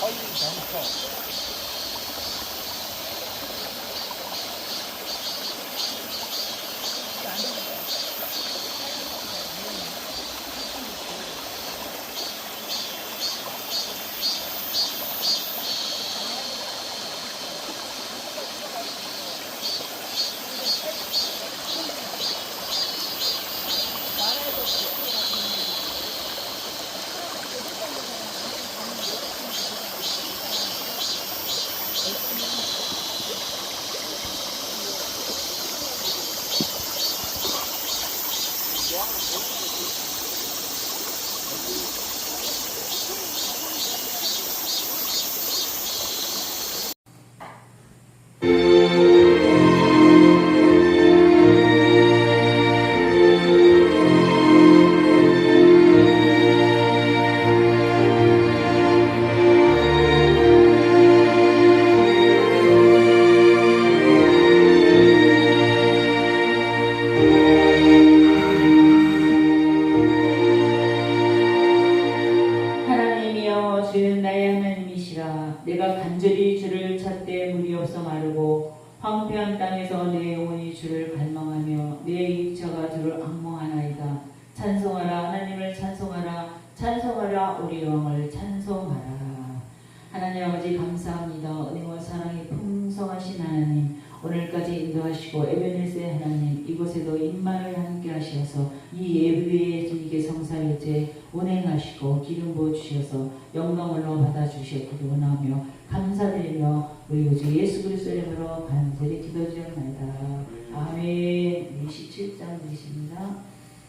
서인장터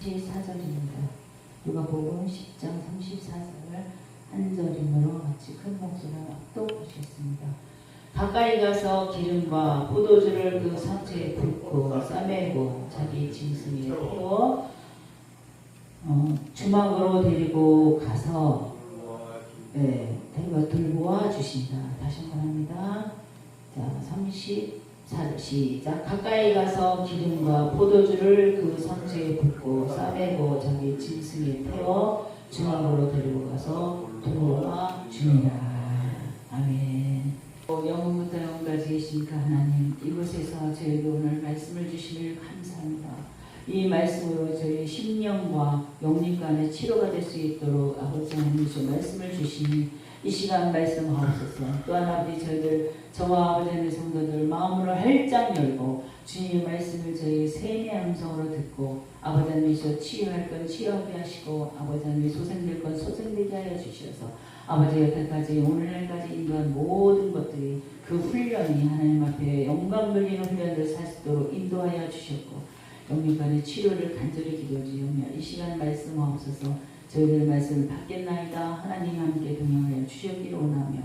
14절입니다. 누가 복음 10장 34절을 한 절임으로 같이 큰 목소리로 또 보시겠습니다. 가까이 가서 기름과 포도주를 그 상처에 붓고 싸매고 자기 짐승에 태워 어, 주막으로 데리고 가서 네, 데리고 들고 와 주신다. 다시 한번 합니다. 자, 34 시작. 가까이 가서 기름과 포도주를 그 상처에 붓고 싸매고 자기 짐승에 태워 주막으로 데리고 가서 들고 와 주니라. 아멘. 영원부터 영원까지 계시니까 하나님 이곳에서 저희에게 오늘 말씀을 주시길 감사합니다. 이 말씀으로 저희 심령과 영림 간의 치료가 될 수 있도록 아버지 하나님 주 말씀을 주시니 이 시간 말씀하옵소서. 또한 아버지 저희들 저와 아버지 하나님 성도들 마음으로 활짝 열고 주님의 말씀을 저희 세미한 음성으로 듣고 아버지 하나님이서 치유할 건 치유하게 하시고 아버지 하나님 소생될 건 소생되게 하여 주셔서 아버지 여태까지 오늘날까지 인도한 모든 것들이 그 훈련이 하나님 앞에 영광 돌리는 훈련을 살수 있도록 인도하여 주셨고 영육간의 치료를 간절히 기도드리며 이 시간 말씀하옵소서 저희들 말씀을 받겠나이다. 하나님 함께 동행하여 주셨기를 원하며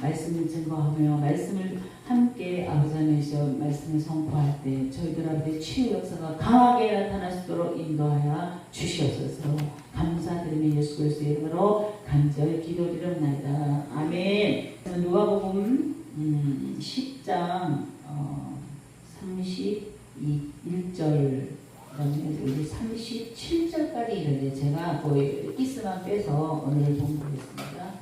말씀을 증거하며 말씀을 함께 아버지 하나님께서 말씀을 선포할 때 저희들 앞에 치유 역사가 강하게 나타날 수 있도록 인도하여 주시옵소서. 감사드리며 예수 그리스도의 이름으로 간절히 기도드립니다. 아멘. 누가복음 음, 10장 어, 31절 그다음에 여기 37 절까지 있는데 제가 거의 끼스만 빼서 오늘 공부하겠습니다.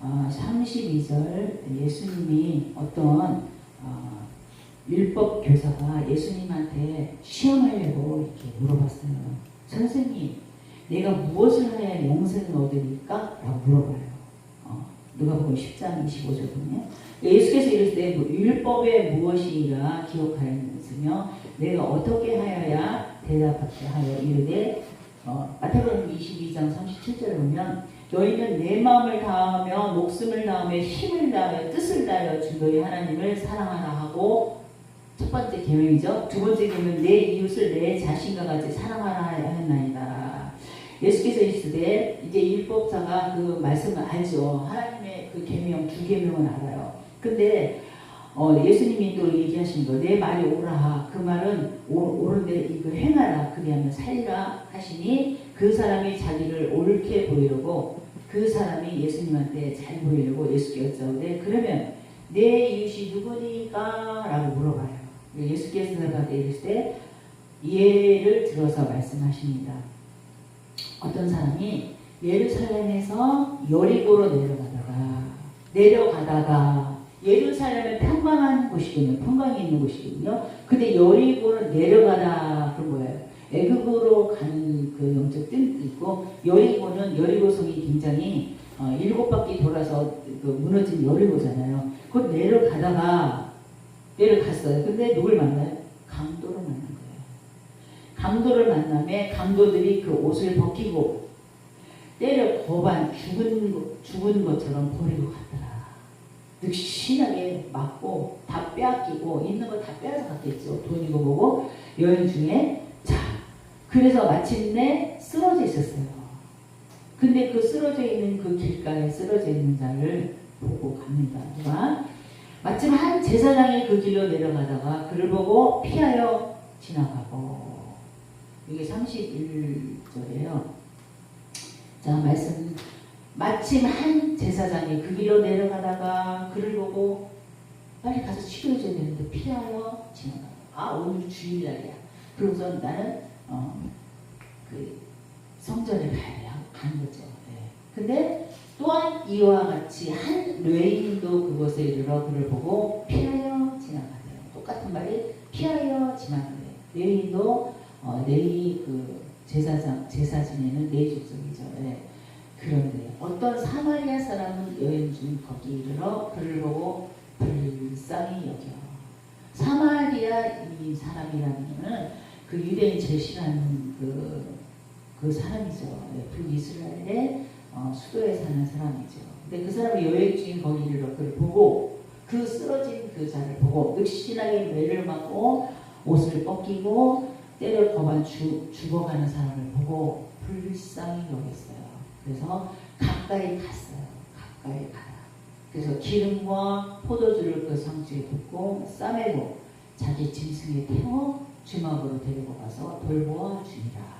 아, 32절 예수님이 어떤 어, 율법 교사가 예수님한테 시험하려고 이렇게 물어봤어요. 선생님, 내가 무엇을 해야 영생을 얻으니까? 라고 물어봐요. 어, 누가 보면 10장 25절거든요. 예수께서 이르시되 뭐 율법에 무엇이라 기억하였으며 내가 어떻게 하여야 대답하여 이르되 어, 마태복음 22장 37절에 보면 너희는 내 마음을 다하며 목숨을 다하며 힘을 다하며 뜻을 다하여 주 너희 하나님을 사랑하라 하고 첫 번째 계명이죠. 두 번째 계명은 내 이웃을 내 자신과 같이 사랑하라 하였나이다. 예수께서 이르시되 이제 율법자가 그 말씀을 알죠. 하나님의 그 계명 두 계명은 알아요. 근데 어, 예수님이 또 얘기하신 거, 내 말이 옳아. 그 말은 오, 옳은데 이거 행하라. 그리하면 살리라 하시니 그 사람이 자기를 옳게 보이려고 그 사람이 예수님한테 잘 보이려고 예수께 여쭤는데 그러면 내 이웃이 누구니까? 라고 물어봐요. 예수께서 이르실 때 예를 들어서 말씀하십니다. 어떤 사람이 예루살렘에서 여리고로 내려가다가 내려가다가 예루살렘은 평강한 곳이거든요. 평강이 있는 곳이거든요. 근데 여리고는 내려가다 그 뭐예요? 애굽으로 가는 그 영적 뜻도 있고 여리고는 여리고 성이 굉장히 어, 일곱 바퀴 돌아서 그 무너진 여리고잖아요. 곧 내려가다가 내려갔어요. 근데 누굴 만나요? 강도를 만난 거예요. 강도를 만남에 강도들이 그 옷을 벗기고 때려 거반 죽은 것- 죽은 것처럼 버리고 갔더라. 늑신하게 맞고 다 빼앗기고 있는 거다 빼앗아 갔겠죠. 돈이고 뭐고 여행 중에 자 그래서 마침내 쓰러져 있었어요. 근데 그 쓰러져 있는 그 길가에 쓰러져 있는 자를 보고 갑니다. 누가 마침 한 제사장이 그 길로 내려가다가 그를 보고 피하여 지나가고 이게 31절이에요. 자 말씀 마침 한 제사장이 그 길로 내려가다가 그를 보고 빨리 가서 치료해줘야 되는데 피하여 지나가. 아 오늘 주일날이야. 그러고서 나는 어, 그 성전에 가야 돼. 하고 가는 거죠. 네. 근데 또한 이와 같이 한 뇌인도 그곳에 이르러 그를 보고 피하여 지나가세요. 똑같은 말이 피하여 지나가세요. 뇌인도 어, 네이 그 제사장 제사 지내는 네이 족속이죠. 네. 그런데 어떤 사마리아 사람은 여행 중 거기 이르러 그를 보고 불쌍히 여겨. 사마리아 이 사람이라는 거는 그 유대인 싫어하는 그, 그 사람이죠. 네, 북이스라엘의 어, 수도에 사는 사람이죠. 근데 그 사람이 여행 중인 거기 이르러 그를 보고 그 쓰러진 그 자를 보고 늑신하게 매를 맞고 옷을 벗기고 때려 거반 죽, 죽어가는 사람을 보고 불쌍히 여겼어요. 그래서 가까이 갔어요. 가까이 가라. 그래서 기름과 포도주를 그 상주에 붓고 싸매고 자기 짐승에 태워 주막으로 데리고 가서 돌보아 주니라.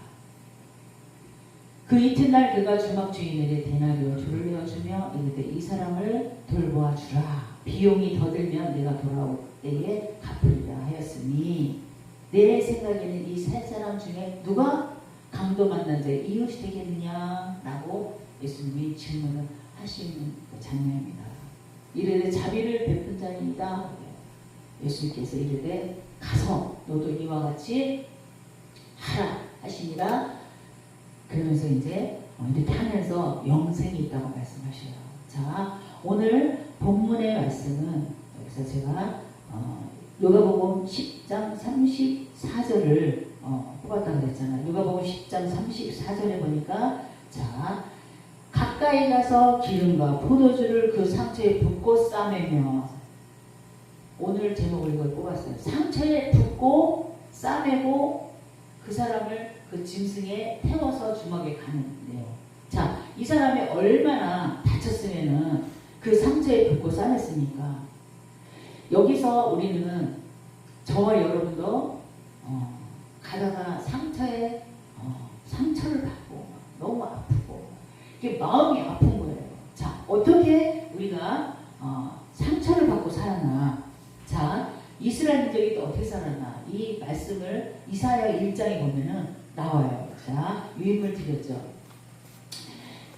그 이튿날 그가 주막 주인에게 대나리오 줄을 내어주며 이르되 이 사람을 돌보아 주라. 비용이 더 들면 내가 돌아올 때에 갚으리라 하였으니 내 생각에는 이 세 사람 중에 누가 강도 만난 자의 이웃이 되겠느냐 라고 예수님이 질문을 하시는 그 장면입니다. 이르되 자비를 베푼 자입니다. 예수님께서 이르되 가서 너도 이와 같이 하라 하시니라. 그러면서 이제 어, 이렇게 하면서 영생이 있다고 말씀하셔요. 자 오늘 본문의 말씀은 여기서 제가 어, 요가복음 10장 34절을 어, 뽑았다고 그랬잖아요. 요가복음 10장 34절에 보니까 자 가까이 가서 기름과 포도주를 그 상처에 붓고 싸매며 오늘 제목을 이걸 뽑았어요. 상처에 붓고 싸매고 그 사람을 그 짐승에 태워서 주막에 가는 데요. 자, 이 사람이 얼마나 다쳤으면은 그 상처에 붓고 싸맸습니까? 여기서 우리는 저와 여러분도 어, 가다가 상처에 어, 상처를 받고 너무 아프고 이게 마음이 아픈 거예요. 자, 어떻게 우리가 어, 상처를 받고 살았나? 자, 이스라엘 민족이 또 어떻게 살았나? 이 말씀을 이사야 1장에 보면은 나와요. 자, 유인물 드렸죠.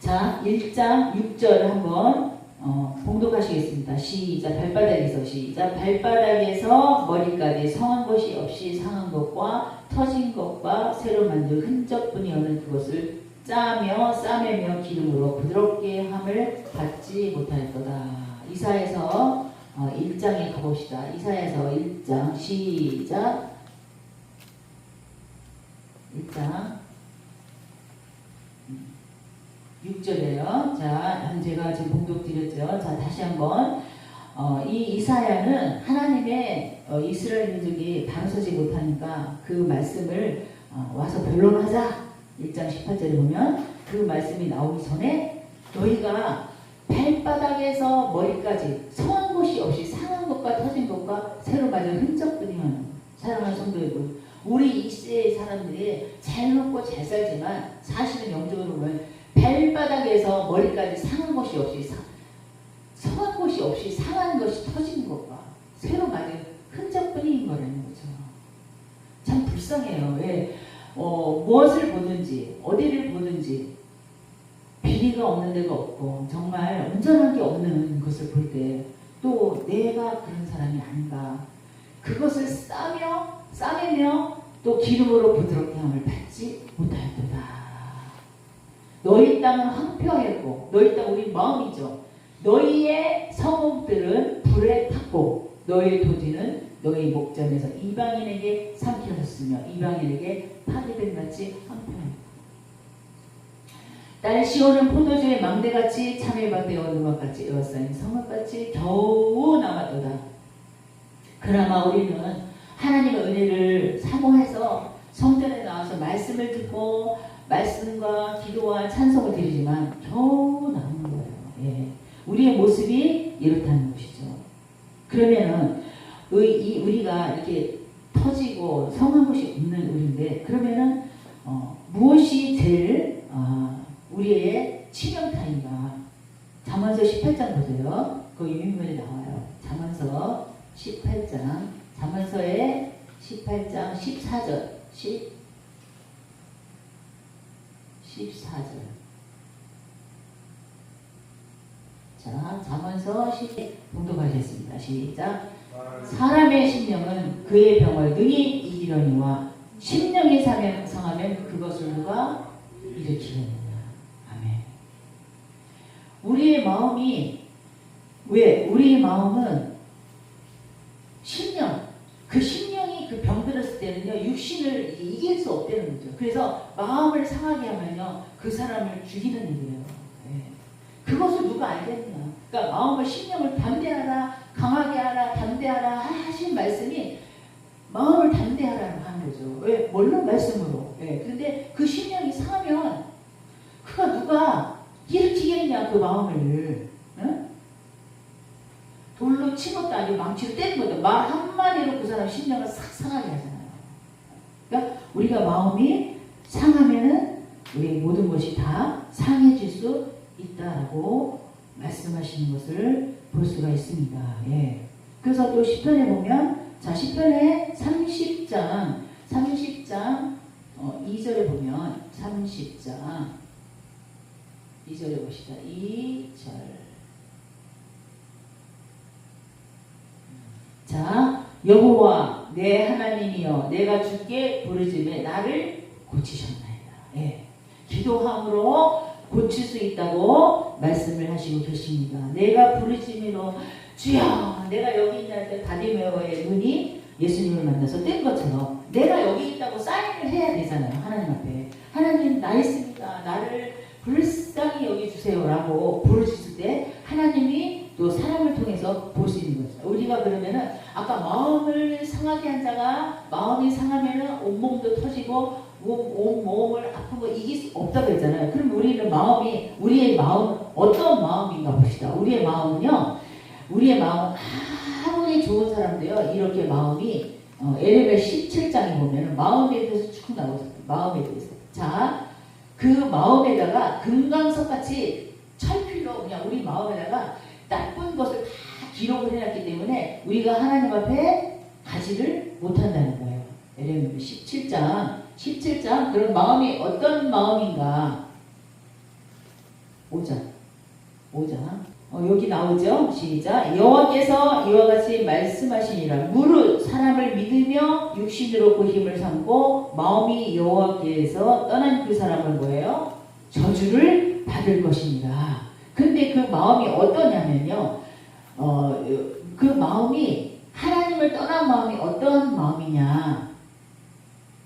자, 1장 6절 한번 어, 봉독하시겠습니다. 시작. 발바닥에서 시작. 발바닥에서 머리까지 성한 것이 없이 상한 것과 터진 것과 새로 만든 흔적뿐이 없는 그것을 짜며 싸매며 기름으로 부드럽게 함을 받지 못할 거다. 이사에서 어, 1장에 가봅시다. 이사에서 1장 시작. 1장 6절이에요. 자, 제가 지금 봉독 드렸죠. 자, 다시 한번. 어, 이 이사야는 하나님의 어, 이스라엘 민족이 바로서지 못하니까 그 말씀을 어, 와서 변론하자. 1장 18절에 보면 그 말씀이 나오기 전에 너희가 발바닥에서 머리까지 성한 것이 없이 상한 것과 터진 것과 새로 맞은 흔적뿐이면 사랑하는 성도 여러분 우리 이 시대의 사람들이 잘 먹고 잘 살지만 사실은 영적으로 보면 발바닥에서 머리까지 상한 것이 없이 사, 성한 것이 없이 상한 것이 터진 것과 새로 맞은 흔적뿐인 거라는 거죠. 참 불쌍해요. 왜? 어, 무엇을 보든지 어디를 보든지 길이가 없는 데가 없고 정말 온전한 게 없는 것을 볼 때 또 내가 그런 사람이 아닌가 그것을 싸며 싸매며 또 기름으로 부드럽게 함을 받지 못하였도다. 너희 땅은 황폐하였고 너희 땅 우리 마음이죠. 너희의 성읍들은 불에 탔고 너희의 토지는 너희 목전에서 이방인에게 삼켜졌으며 이방인에게 파괴된 같이 황폐하였고 딸 시온은 포도주의 망대같이 참외밭에 얻은 것 같이 에워싸인 성읍같이 겨우 남았도다. 그나마 우리는 하나님의 은혜를 사모해서 성전에 나와서 말씀을 듣고 말씀과 기도와 찬송을 드리지만 겨우 남은 거예요. 예. 우리의 모습이 이렇다는 것이죠. 그러면은 우리가 이렇게 터지고 성한 것이 없는 우리인데 그러면은 어, 무엇이 제일 어, 우리의 치명타인가? 잠언서 18장 보세요. 그 유인문에 나와요. 잠언서 18장 잠언서의 18장 14절 10 14절 자10 봉독하겠습니다. 시작 사람의 심령은 그의 병을 능히 이기려니와 심령이 상하면 그것을 누가 일으키느냐. 아멘. 우리의 마음이 왜 우리의 마음은 심령 그 심령이 그 병들었을 때는요 육신을 이길 수 없다는 거죠. 그래서 마음을 상하게 하면요 그 사람을 죽이는 일이에요. 예. 그것을 누가 알겠냐? 그러니까 마음을 심령을 담대하라 강하게 하라 담대하라 하신 말씀이 마음을 담대하라고 하는 거죠. 왜? 물론 말씀으로. 예. 근데 그 심령이 상하면 그가 누가 일으키겠냐 그 마음을. 응? 돌로 친 것도 아니고 망치로 때린 것도 말 한마디로 그 사람 심령을 싹 상하게 하잖아요. 그러니까 우리가 마음이 상하면은 우리 모든 것이 다 상해질 수 있다라고 말씀하시는 것을 볼 수가 있습니다. 예. 그래서 또 10편에 보면 자 10편에 30장 30장 어, 2절에 보면 30장 2절에 보시다 2절 자 여호와 내 하나님이여 내가 주께 부르짖에 나를 고치셨나이다. 예. 기도함으로 고칠 수 있다고 말씀을 하시고 계십니다. 내가 부르짖으로 주여 내가 여기 있는 때 다디메어의 눈이 예수님을 만나서 뜬 것처럼 내가 여기 있다고 사인을 해야 되잖아요. 하나님 앞에. 하나님 나 있습니다. 나를 불쌍히 여기주세요라고 부르짖을 때 하나님이 또 사람을 통해서 볼 수 있는 거죠. 우리가 그러면은 아까 상하게 한 자가 마음이 상하면은 온몸도 터지고 몸, 온 몸을 아픈 거 이길 수 없다고 했잖아요. 그럼 우리는 마음이 우리의 마음 어떤 마음인가 봅시다. 우리의 마음은요. 우리의 마음 아무리 좋은 사람도요. 이렇게 마음이 어, 에레벨 17장에 보면은 마음에 대해서 쭉 나오잖아요. 마음에 대해서. 자, 그 마음에다가 금강석 같이 철필로 그냥 우리 마음에다가 나쁜 것을 다 기록을 해놨기 때문에 우리가 하나님 앞에 가지를 못한다는 거예요. 에레미야 17장 17장 그런 마음이 어떤 마음인가? 5장 5장. 어, 여기 나오죠? 시작. 여호와께서 이와 같이 말씀하시니라. 무릇 사람을 믿으며 육신으로 그 힘을 삼고 마음이 여호와께서 떠난 그 사람은 뭐예요? 저주를 받을 것입니다. 근데 그 마음이 어떠냐면요. 어, 그 마음이 하나님을 떠난 마음이 어떤 마음이냐?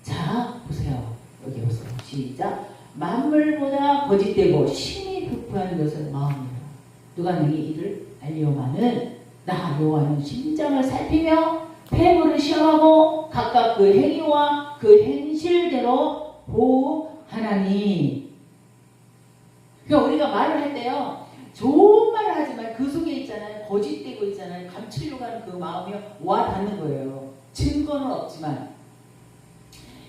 자 보세요. 여기 보세요. 시작. 만물보다 거짓되고 심히 부패한 것은 마음이라 누가 너희 이를 알리오마는 나 여호와는 심장을 살피며 폐물을 시험하고 각각 그 행위와 그 행실대로 보호하나니. 그러니까 우리가 말을 할 때요 좋은 말을 하지만 그 속에 있잖아요. 거짓되고 있잖아요. 감추려고 하는 그 마음이 와 닿는 거예요. 증거는 없지만.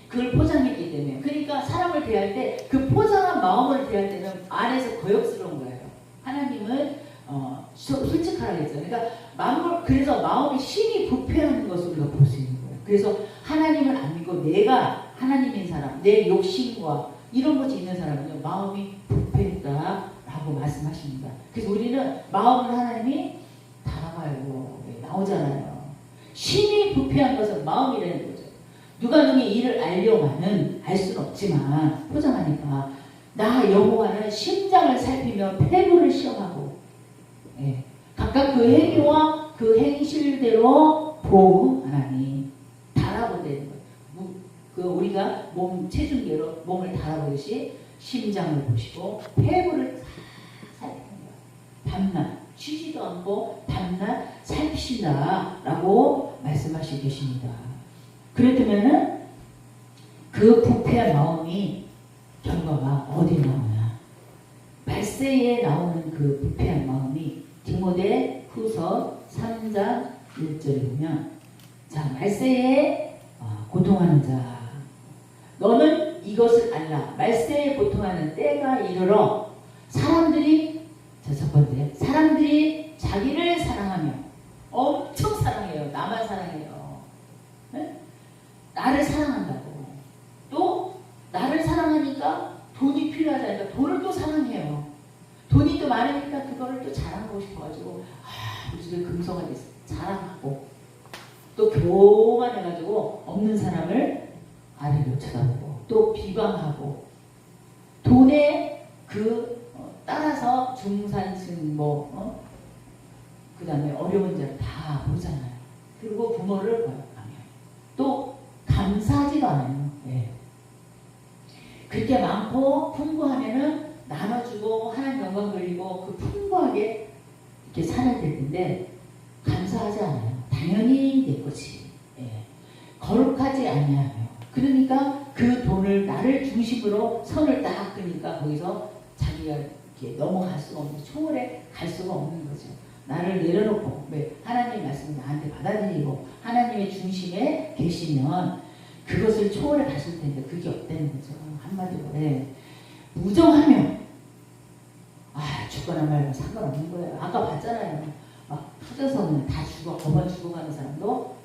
그걸 포장했기 때문에. 그러니까 사람을 대할 때 그 포장한 마음을 대할 때는 안에서 거역스러운 거예요. 하나님은 어, 소- 솔직하라 했죠. 그러니까 만물 그래서 마음이 심히 부패하는 것을 우리가 볼 수 있는 거예요. 그래서 하나님을 안 믿고 내가 하나님인 사람, 내 욕심과 이런 것이 있는 사람은요 마음이 부패했다 라고 말씀하십니다. 그래서 우리는 마음을 하나님이. 네, 나오잖아요. 심히 부패한 것은 마음이라는 거죠. 누가 능히 이를 알려마는 알 수는 없지만 포장하니까 나 여호와는 심장을 살피며 폐부를 시험하고 예, 각각 그 행위와 그 행실대로 보응하나니 달아보되는 거예요. 무- 그 우리가 몸 체중계로 몸을 달아보듯이 심장을 보시고 폐부를. 밤낮 쉬지도 않고 밤낮 살피신다라고 말씀하시고 계십니다. 그렇다면은 그 부패한 마음이 결과가 어디 나오냐? 말세에 나오는 그 부패한 마음이 디모데 후서 3장 1절에 보면 자 말세에 아, 고통하는 자 너는 이것을 알라 말세에 고통하는 때가 이르러 사람들이 자 첫 번째. 사람들이 자기를 사랑하며 엄청 사랑해요. 나만 사랑해요. 네? 나를 사랑한다고. 또 나를 사랑하니까 돈이 필요하다니까 돈을 또 사랑해요. 돈이 또 많으니까 그거를 또 자랑하고 싶어가지고 아 우리 집에 금성하게 자랑하고. 또 교만해가지고 없는 사람을 아래로 쳐다보고 또 비방하고. 돈에 그 어, 따라서 중산층 뭐 어? 그 다음에 어려운 자를 다 보잖아요. 그리고 부모를 또 감사하지도 않아요. 예. 그렇게 많고 풍부하면은 나눠주고 하나님 영광 돌리고 그 풍부하게 이렇게 살아야 될 텐데 감사하지 않아요. 당연히 내 거지. 예. 거룩하지 아니하며 그러니까 그 돈을 나를 중심으로 선을 딱 그니까 거기서 자기가 이렇게 넘어갈 수가 없는 초월에 갈 수가 없는 거죠. 나를 내려놓고 왜 하나님의 말씀을 나한테 받아들이고 하나님의 중심에 계시면 그것을 초월해 갔을 텐데 그게 없다는 거죠. 한마디로 예. 무정하며 아 죽거나 말고 상관없는 거예요. 아까 봤잖아요. 막 터져서는 다 죽어 거반 죽어가는 사람도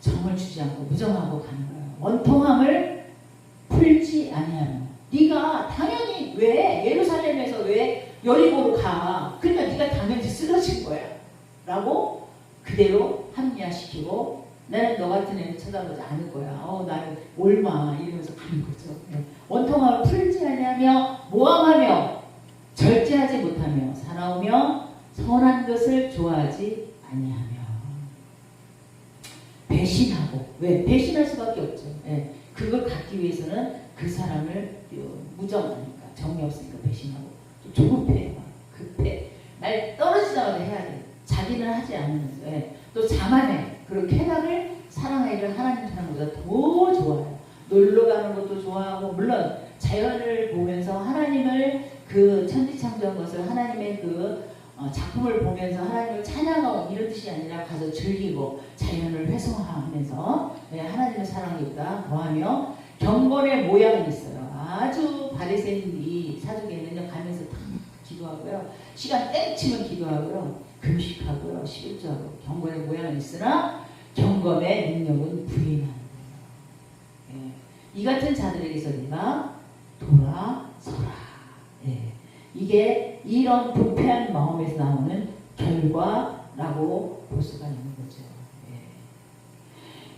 정을 주지 않고 무정하고 가는 거예요. 원통함을 풀지 아니하며 네가 당연히 왜 예루살렘에서 왜 여리고로 가? 그러니까 네가 당연히 쓰러진 거야. 라고 그대로 합리화시키고 나는 너 같은 애는 쳐다보지 않을 거야. 어, 나는 올마 이러면서 가는 거죠. 네. 원통함을 풀지 아니하며 모함하며 절제하지 못하며 사나우며 선한 것을 좋아하지 아니하며 배신하고 왜 배신할 수밖에 없죠. 예. 그걸 갖기 위해서는 그 사람을 어, 무정하니까 정이 없으니까 배신하고 또 조급해 막 급해 날 떨어지자마자 해야 돼. 자기는 하지 않으면서 예. 또 자만해. 그리고 쾌락을 사랑하기를 하나님 사는 것보다 더 좋아해요. 놀러 가는 것도 좋아하고 물론 자연을 보면서 하나님을 그 천지창조한 것을 하나님의 그 어, 작품을 보면서 하나님을 찬양하고 이런 뜻이 아니라 가서 즐기고 자연을 회성하면서 네, 하나님의 사랑이보다 더하며 경건의 모양이 있어요. 아주 바리새인이 사주에는요 가면서 다 기도하고요. 시간 땡치면 기도하고요. 금식하고요. 11조하고 경건의 모양은 있으나 경건의 능력은 부인하는. 예. 이 같은 자들에게서 내가 돌아서라. 예. 이게 이런 부패한 마음에서 나오는 결과라고 볼 수가 있는 거죠. 예.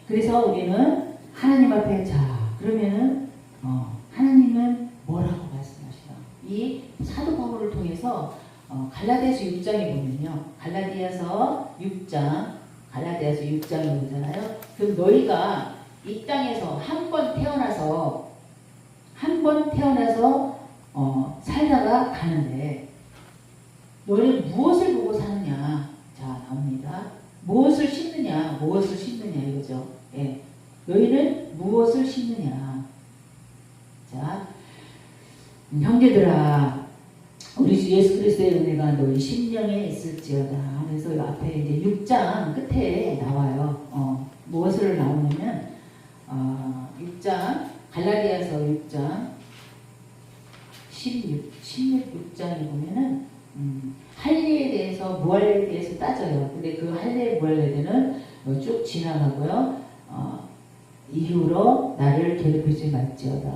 그래서 우리는 하나님 앞에 자 그러면은 어, 하나님은 뭐라고 말씀하시나? 이 사도 바울을 통해서 어, 갈라디아서 6장에 보면요. 갈라디아서 6장, 갈라디아서 6장에 보잖아요. 그럼 너희가 이 땅에서 한 번 태어나서 한 번 태어나서 어, 살다가 가는데 너희는 무엇을 보고 사느냐? 자 나옵니다. 무엇을 심느냐? 무엇을 심느냐 이거죠. 예. 너희는 무엇을 심느냐? 자 음, 형제들아 우리 주 예수 그리스도의 은혜가 너희 심령에 있을지어다. 그래서 이 앞에 이제 6장 끝에 나와요. 어, 무엇을 나오냐면 어, 6장 갈라디아서 6장 16, 16장에 보면은 음, 할례에 대해서 무할례에 대해서 따져요. 근데 그 할례 무할례들은 어, 쭉 지나가고요. 어, 이후로 나를 괴롭히지 말지어다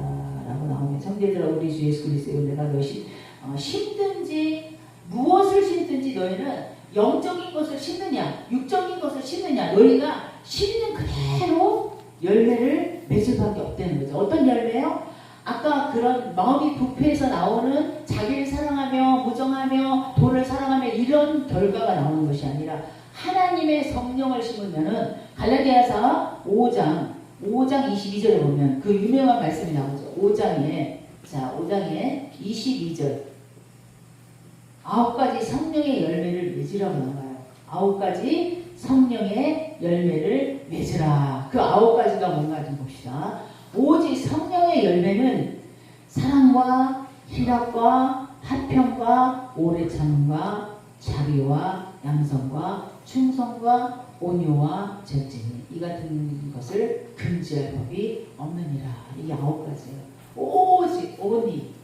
라고 나오면 성대들아 우리 주 예수 그리스도의 은혜가 너희 심- 어, 심든지 무엇을 심든지 너희는 영적인 것을 심느냐 육적인 것을 심느냐 너희가 심는 그대로 열매를 맺을 수밖에 없다는 거죠. 어떤 열매요? 아까 그런 마음이 부패해서 나오는 자기를 사랑하며 무정하며 돈을 사랑하며 이런 결과가 나오는 것이 아니라 하나님의 성령을 심으면은 갈라디아서 5장 5장 22절에 보면 그 유명한 말씀이 나오죠. 5장에 자 5장에 22절 아홉 가지 성령의 열매를 맺으라고 나와요. 아홉 가지 성령의 열매를 맺으라. 그 아홉 가지가 뭔가 좀 봅시다. 오직 성령의 열매는 사랑과 희락과 화평과 오래 참음과 자비와 양성과 충성과 온유와 절제니 이 같은 것을 금지할 법이 없느니라. 이게 아홉 가지예요. 오직 오니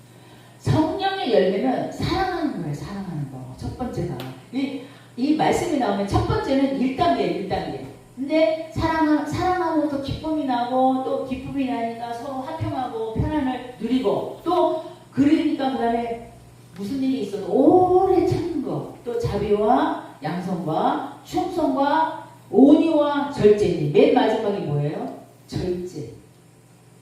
성령의 열매는 사랑하는 거예요. 사랑하는 거. 첫 번째가 이, 이 말씀이 나오면 첫 번째는 1단계 1단계. 근데 사랑 사랑하면서 기쁨이 나고 또 기쁨이 나니까 서로 화평하고 편안을 누리고 또 그러니까 그 다음에 무슨 일이 있어도 오래 참는 거. 또 자비와 양성과 충성과 온유와 절제니 맨 마지막이 뭐예요? 절제.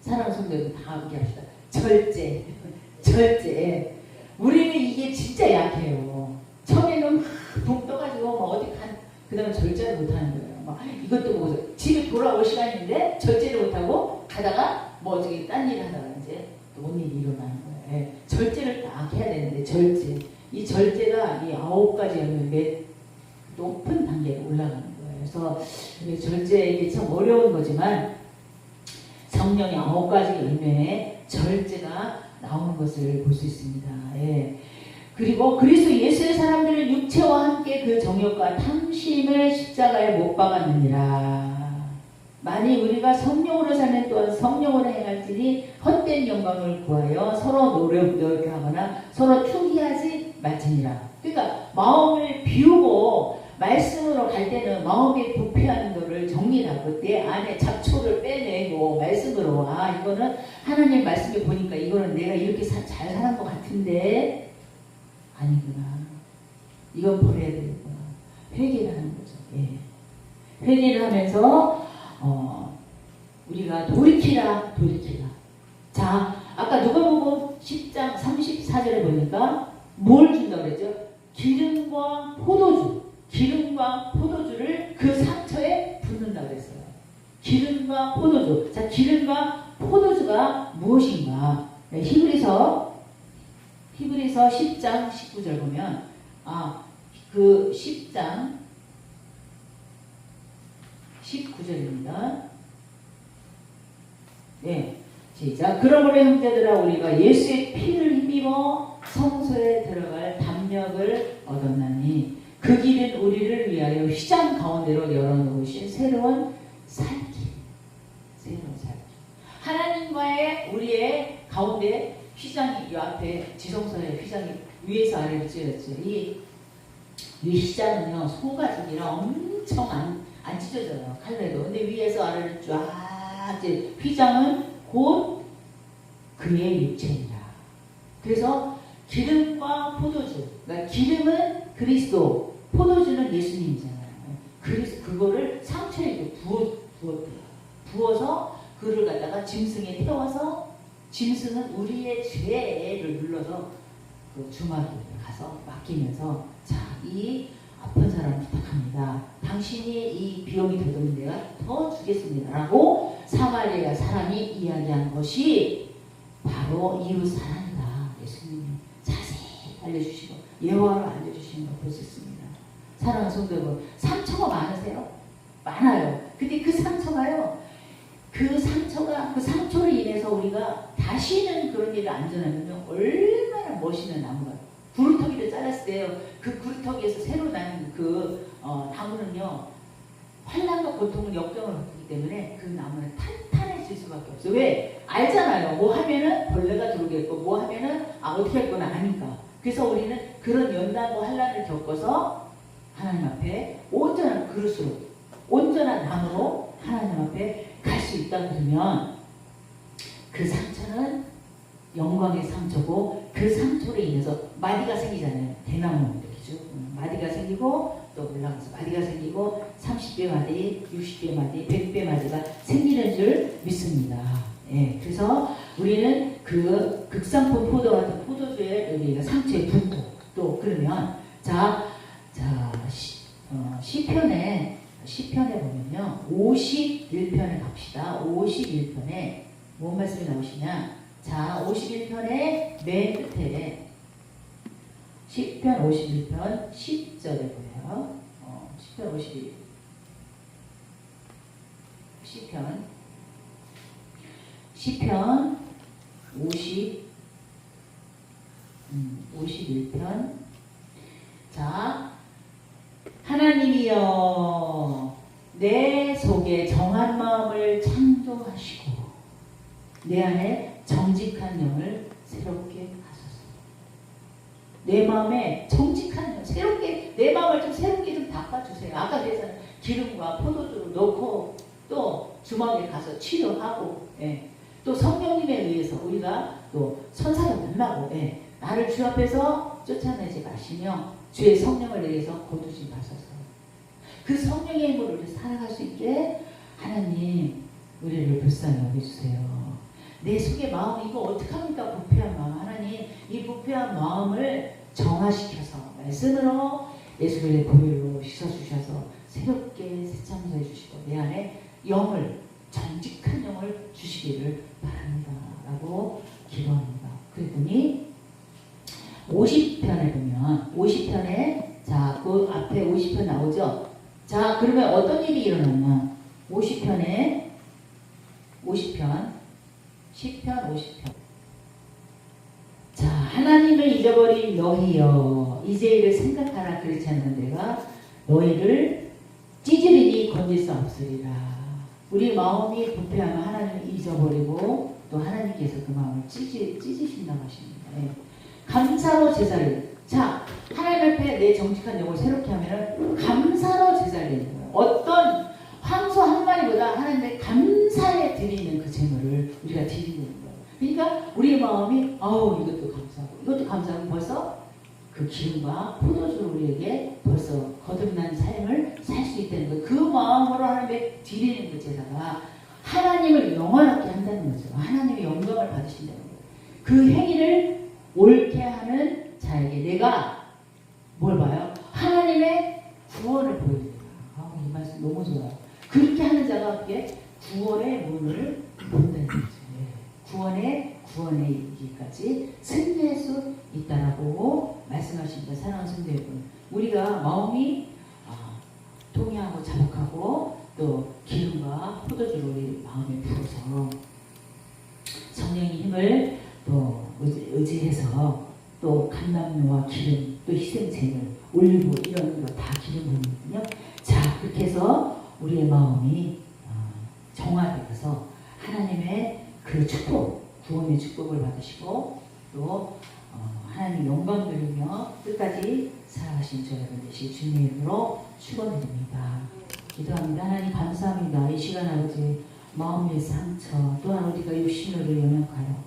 사랑하는 성도들 다 함께 합시다. 절제. 절제. 우리는 이게 진짜 약해요. 처음에는 막붕 떠가지고 막 어디 간, 그 다음에 절제를 못하는 거예요. 막 이것도 보고 집에 돌아올 시간인데 절제를 못하고 가다가 뭐 저기 딴일 하다가 이제 뭔 일이 일어나는 거예요. 예. 절제를 딱 해야 되는데 절제. 이 절제가 이 아홉 가지 열매 몇 높은 단계로 올라가는. 그래서 이 절제 이게 참 어려운 거지만 성령의 아홉 가지 열매에 절제가 나오는 것을 볼 수 있습니다. 예. 그리고 그리스도 예수의 사람들은 육체와 함께 그 정욕과 탐심을 십자가에 못 박았느니라. 만일 우리가 성령으로 사는 또한 성령으로 행할지니 헛된 영광을 구하여 서로 노력하거나 하거나 서로 투기하지 말지니라. 그러니까 마음을 비우고 말씀으로 갈 때는 마음이 부패하는 것을 정리하고 내 안에 잡초를 빼내고 말씀으로 아 이거는 하나님 말씀에 보니까 이거는 내가 이렇게 사- 잘 살은 것 같은데 아니구나. 이건 버려야 되겠구나. 회개를 하는 거죠. 예. 회개를 하면서 어, 우리가 돌이키라 돌이키라. 자 아까 누가복음 10장 34절에 보니까 뭘 준다고 그랬죠? 기름과 포도주. 기름과 포도주를 그 상처에 붓는다고 그랬어요. 기름과 포도주. 자, 기름과 포도주가 무엇인가? 네, 히브리서 히브리서 10장 19절 보면 아, 그 10장 19절입니다. 네. 시작. 그러므로 형제들아 우리가 예수의 피를 힘입어 성소에 들어갈 담력을 얻었나니 그 길은 우리를 위하여 휘장 가운데로 열어놓으신 새로운 살길. 새로운 살길. 하나님과의 우리의 가운데 휘장이 이 앞에 지성소에 휘장이 위에서 아래로 찢어졌죠. 이, 이 휘장은요 소가죽이라 엄청 안, 안 찢어져요 칼날도. 근데 위에서 아래로 쫙 이제 휘장은 곧 그의 육체니라. 그래서 기름과 포도주. 그러니까 기름은 그리스도, 포도주는 예수님이잖아요. 그래서 그거를 상처에 이렇게 부어 부었대요. 부어서 그를 갖다가 짐승에 태워서 짐승은 우리의 죄를 눌러서 그 주마기에 가서 맡기면서 자 이 아픈 사람 부탁합니다. 당신이 이 비용이 되도록 내가 더 주겠습니다라고 사마리아 사람이 이야기한 것이 바로 이웃 사랑 알려주시고 예화를 알려주시는 걸 볼 수 있습니다. 사랑하는 성도 여러분, 상처가 많으세요? 많아요. 근데 그 상처가요, 그 상처가, 그 상처로 인해서 우리가 다시는 그런 일을 안 전하면 얼마나 멋있는 나무가. 구루터기를 잘랐을 때요, 그 구루터기에서 새로 나는 그, 어, 나무는요, 환란과 고통을 역경을 겪기 때문에 그 나무는 탄탄해질 수밖에 없어요. 왜? 알잖아요. 뭐 하면은 벌레가 들어오겠고, 뭐 하면은 아 어떻게 할 거나 아니까. 그래서 우리는 그런 연단과 환란을 겪어서 하나님 앞에 온전한 그릇으로, 온전한 나무로 하나님 앞에 갈 수 있다고 들으면 그 상처는 영광의 상처고 그 상처로 인해서 마디가 생기잖아요. 대나무 이렇게 쭉 음, 마디가 생기고 또 올라가서 마디가 생기고 30배 마디, 60배 마디, 100배 마디가 생기는 줄 믿습니다. 예, 그래서 우리는 그 극상품 포도 같은 포도주의 여기가 상처에 붓고 또 그러면 자, 자 시, 어, 시편에 시편에 보면요 51편에 갑시다. 51편에 뭔 말씀이 나오시냐? 자 51편의 맨 끝에 시편 51편 10절에 보여요. 어, 시편 51 시편 시편 50 음, 51편. 자 하나님이여 내 속에 정한 마음을 창조하시고 내 안에 정직한 영을 새롭게 하소서. 내 마음에 정직한 영 새롭게 내 마음을 좀 새롭게 좀 바꿔주세요. 아까 그래서 기름과 포도주를 넣고 또 주막에 가서 치료하고 예. 또 성령님에 의해서 우리가 또 선사를 만나고 예. 나를 주 앞에서 쫓아내지 마시며 주의 성령을 내게서 거두지 마소서. 그 성령의 힘으로 우리 살아갈 수 있게 하나님 우리를 불쌍히 여겨주세요. 내 속의 마음 이거 어떻게 합니까? 부패한 마음 하나님 이 부패한 마음을 정화시켜서 말씀으로 예수의 보혈로 씻어주셔서 새롭게 새참서 해주시고 내 안에 영을 정직한 영을 주시기를 바랍니다. 라고 기도합니다. 그랬더니 50편에 보면 50편에 자, 그 앞에 50편 나오죠? 자, 그러면 어떤 일이 일어났냐? 50편에 50편 10편 50편 자, 하나님을 잊어버린 너희여 이제 이를 생각하라 그렇지 않는 내가 너희를 찌질이니 건질 수 없으리라 우리 마음이 부패하면 하나님을 잊어버리고 또 하나님께서 그 마음을 찌지, 찌지신다고 하십니다. 예. 감사로 제사를. 자, 하나님 앞에 내 정직한 영을 새롭게 하면은 감사로 거예요. 어떤 황소 한 마리보다 하나님의 감사에 드리는 그 제물을 우리가 드리는 거예요. 그러니까 우리의 마음이 아우 이것도 감사하고 이것도 감사하고 벌써 그 기름과 포도주를 우리에게 벌써 거듭난 삶을 살 수 있다는 거예요. 그 하나님의 드리는 그 제사가 하나님을 영원하게 한다는 거죠. 하나님의 영광을 받으신다는 거예요. 그 행위를 옳게 하는 자에게 내가 뭘 봐요? 하나님의 구원을 보여드려요. 아, 이 말씀 너무 좋아요. 그렇게 하는 자가 어떻게 구원의 문을 본다는 거죠. 예. 구원의 구원에 이르기까지 승리할 수 있다라고 말씀하십니다. 사랑하는 성도 여러분, 우리가 마음이 아, 통해하고 자복하고 또 기름과 포도주를 우리 마음에 부어서 성령의 힘을 또 의지, 의지 해서 또 감남료와 기름 또 희생제물 올리고 이런 거 다 기름이거든요. 자 그렇게 해서 우리의 마음이 어, 정화되어서 하나님의 그 축복 구원의 축복을 받으시고 또 어, 하나님 영광 돌리며 끝까지 살아가신 저 여러분 되시 주님의 이름으로 축원드립니다. 기도합니다. 하나님 감사합니다. 이 시간 아버지 마음의 상처 또한 우리가 육신으로 연약하여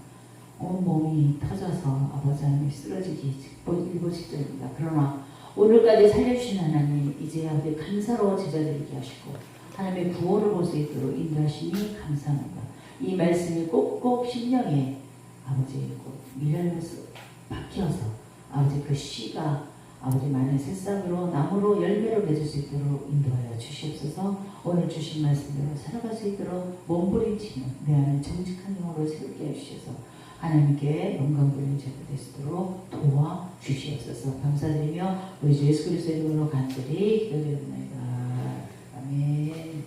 온몸이 터져서 아버지 하나님 쓰러지기 직보- 일보 직전입니다. 그러나 오늘까지 살려주신 하나님 이제 아버지 감사로 제자드리게 하시고 하나님의 구원을 볼수 있도록 인도하시니 감사합니다. 이 말씀이 꼭꼭 심령에 아버지 꼭 미련에서 박혀서 아버지 그 씨가 아버지 많은 새싹으로 나무로 열매로 맺을 수 있도록 인도하여 주시옵소서. 오늘 주신 말씀대로 살아갈 수 있도록 몸부림치는 내 안에 정직한 영으로 새롭게 해주셔서 하나님께 영광 돌리는 제가 될 수 있도록 도와 주시옵소서. 감사드리며 우리 주 예수 그리스도 이름으로 간절히 기도드립니다. 아멘